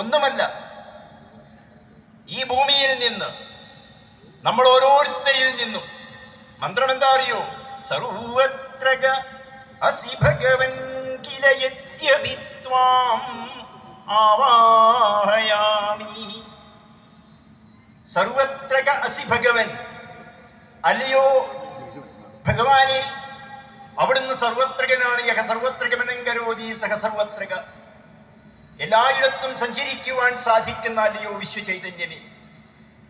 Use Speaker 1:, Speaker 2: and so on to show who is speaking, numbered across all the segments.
Speaker 1: ഒന്നുമല്ല. ഈ ഭൂമിയിൽ നിന്ന് നമ്മൾ ഓരോരുത്തരിൽ നിന്നും മന്ത്രം എന്താ അറിയോ സർവത്രക അസി ഭഗവൻ ആവാഹയാമി. സർവത്രക അസി ഭഗവൻ അല്ലയോ? ഭഗവാനെ അവിടുന്ന് സർവത്രകനാണ് യഹ സർവത്രകമനം കരോതി സഹ സർവത്രക. എല്ലായിടത്തും സഞ്ചരിക്കുവാൻ സാധിക്കുന്ന അല്ലയോ വിശ്വചൈതന്യമേ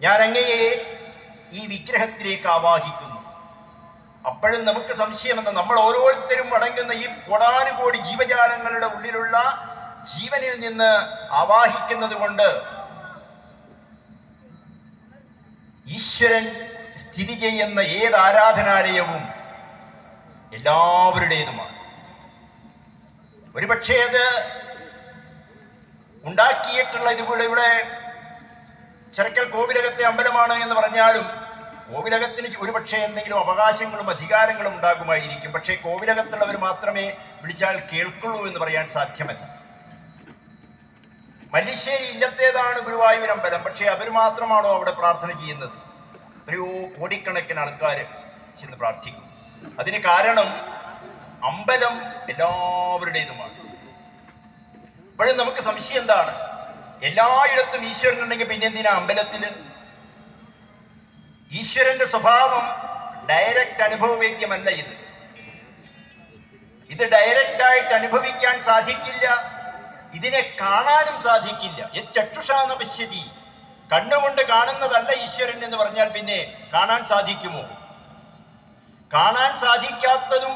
Speaker 1: ഞാൻ അങ്ങയെ ഈ വിഗ്രഹത്തിലേക്ക് ആവാഹിക്കുന്നു. അപ്പോഴും നമുക്ക് സംശയമെന്ന് നമ്മൾ ഓരോരുത്തരും അടങ്ങുന്ന ഈ കൊടാനുകോടി ജീവജാലങ്ങളുടെ ഉള്ളിലുള്ള ജീവനിൽ നിന്ന് ആവാഹിക്കുന്നത് കൊണ്ട് ഈശ്വരൻ സ്ഥിതി ചെയ്യുന്ന ഏത് ആരാധനാലയവും എല്ലാവരുടേതുമാണ്. ഒരുപക്ഷേ അത് ഉണ്ടാക്കിയിട്ടുള്ള ഇതിവിടെ ഇവിടെ ചെറുക്കൽ കോവിലകത്തെ അമ്പലമാണ് എന്ന് പറഞ്ഞാലും കോവിലകത്തിന് ഒരുപക്ഷെ എന്തെങ്കിലും അവകാശങ്ങളും അധികാരങ്ങളും ഉണ്ടാകുമായിരിക്കും. പക്ഷേ കോവിലകത്തുള്ളവർ മാത്രമേ വിളിച്ചാൽ കേൾക്കുള്ളൂ എന്ന് പറയാൻ സാധ്യമല്ല. മല്ലിശ്ശേരി ഇല്ലത്തേതാണ് ഗുരുവായൂർ അമ്പലം. പക്ഷേ അവർ മാത്രമാണോ അവിടെ പ്രാർത്ഥന ചെയ്യുന്നത്? എത്രയോ കോടിക്കണക്കിന് ആൾക്കാർ ചെന്ന് പ്രാർത്ഥിക്കും അതിന് കാരണം അമ്പലം എല്ലാവരുടേതുമാണ്. ഇപ്പോഴും നമുക്ക് സംശയം എന്താണ്? എല്ലായിടത്തും ഈശ്വരൻ ഉണ്ടെങ്കിൽ പിന്നെ എന്തിനാ അമ്പലത്തിൽ? ഈശ്വരന്റെ സ്വഭാവം ഡയറക്റ്റ് അനുഭവവേദ്യമല്ല ഇത്. ഇത് ഡയറക്റ്റ് ആയിട്ട് അനുഭവിക്കാൻ സാധിക്കില്ല. ഇതിനെ കാണാനും സാധിക്കില്ല. ചക്ഷുഷാന പശ്യതി കണ്ണുകൊണ്ട് കാണുന്നതല്ല ഈശ്വരൻ എന്ന് പറഞ്ഞാൽ പിന്നെ കാണാൻ സാധിക്കുമോ? കാണാൻ സാധിക്കാത്തതും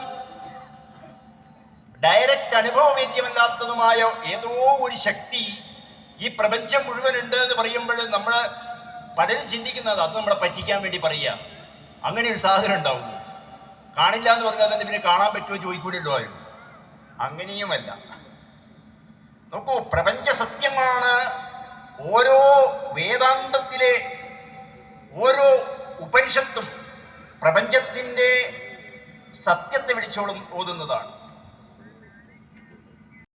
Speaker 1: ഡയറക്റ്റ് അനുഭവവേദ്യമല്ലാത്തതുമായ ഏതോ ഒരു ശക്തി ഈ പ്രപഞ്ചം മുഴുവൻ ഉണ്ട് എന്ന് പറയുമ്പോൾ നമ്മൾ പലരും ചിന്തിക്കുന്നത് അത് നമ്മളെ പറ്റിക്കാൻ വേണ്ടി പറയുക. അങ്ങനെ ഒരു സാധനം ഉണ്ടാവും കാണില്ല എന്ന് പറഞ്ഞാൽ തന്നെ പിന്നെ കാണാൻ പറ്റുമോ ചോദിക്കൂലല്ലോ ആരും. അങ്ങനെയുമല്ല. നോക്കൂ പ്രപഞ്ച സത്യമാണ് ഓരോ വേദാന്തത്തിലെ ഓരോ ഉപനിഷത്തും പ്രപഞ്ചത്തിന്റെ സത്യത്തെ വിളിച്ചോളും ഓതുന്നതാണ്.